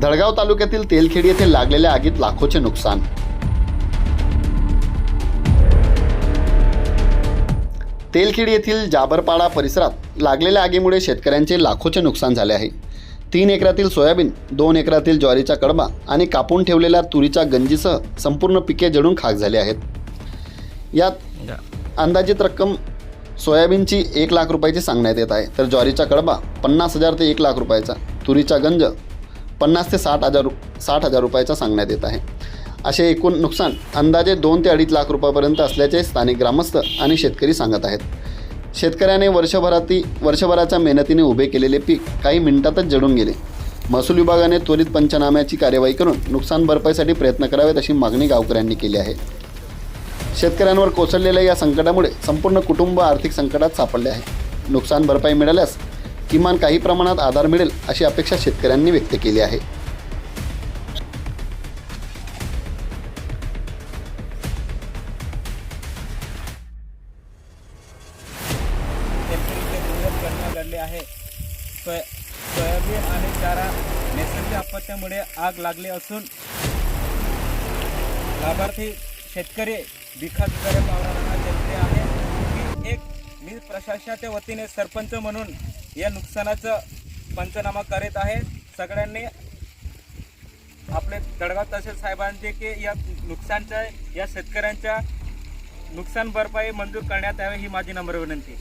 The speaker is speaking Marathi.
धडगाव तालुक्यातील तेलखेडी येथे लागलेल्या आगीत लाखोचे नुकसान. तेलखेडी येथील जाबरपाडा परिसरात लागलेल्या आगीमुळे शेतकऱ्यांचे लाखोचे नुकसान झाले आहे. तीन एकरातील सोयाबीन दोन एकरातील ज्वारीचा कडबा आणि कापून ठेवलेल्या तुरीच्या गंजीसह संपूर्ण पिके जळून खाक झाली आहेत. यात अंदाजित रक्कम सोयाबीनची एक लाख रुपयाची सांगण्यात येत आहे. तर ज्वारीचा कडबा पन्नास हजार ते एक लाख रुपयाचा. तुरीचा गंज पन्नास ते साठ हजार रु- साठ हजार रुपयाचा सांगण्यात येत आहे. असे एकूण नुकसान अंदाजे दोन ते अडीच लाख रुपयापर्यंत असल्याचे स्थानिक ग्रामस्थ आणि शेतकरी सांगत आहेत. शेतकऱ्याने वर्षभराती वर्षभराच्या मेहनतीने उभे केलेले पीक काही मिनिटातच जडून गेले. महसूल विभागाने त्वरित पंचनाम्याची कार्यवाही करून नुकसान भरपाईसाठी प्रयत्न करावेत अशी मागणी गावकऱ्यांनी केली आहे. शेतकऱ्यांवर कोसळलेल्या या संकटामुळे संपूर्ण कुटुंब आर्थिक संकटात सापडले आहे. नुकसान भरपाई मिळाल्यास किमान काही प्रमाणात आधार मिळेल अशी अपेक्षा शेतकऱ्यांनी व्यक्त केली आहे. आहे. सोयाबीन आणि चारा नैसर्गिक आपत्त्यामुळे आग लागली असून लाभार्थी शेतकरी बिखात भिकाऱ्या पावरांना जनते आहे. की एक मी प्रशासनाच्या वतीने सरपंच म्हणून या नुकसानाचं पंचनामा करीत आहे. सगळ्यांनी आपले दडगाव तहसील साहेबांचे की या नुकसानच्या या शेतकऱ्यांच्या नुकसान भरपाई मंजूर करण्यात यावी ही माझी नम्र विनंती.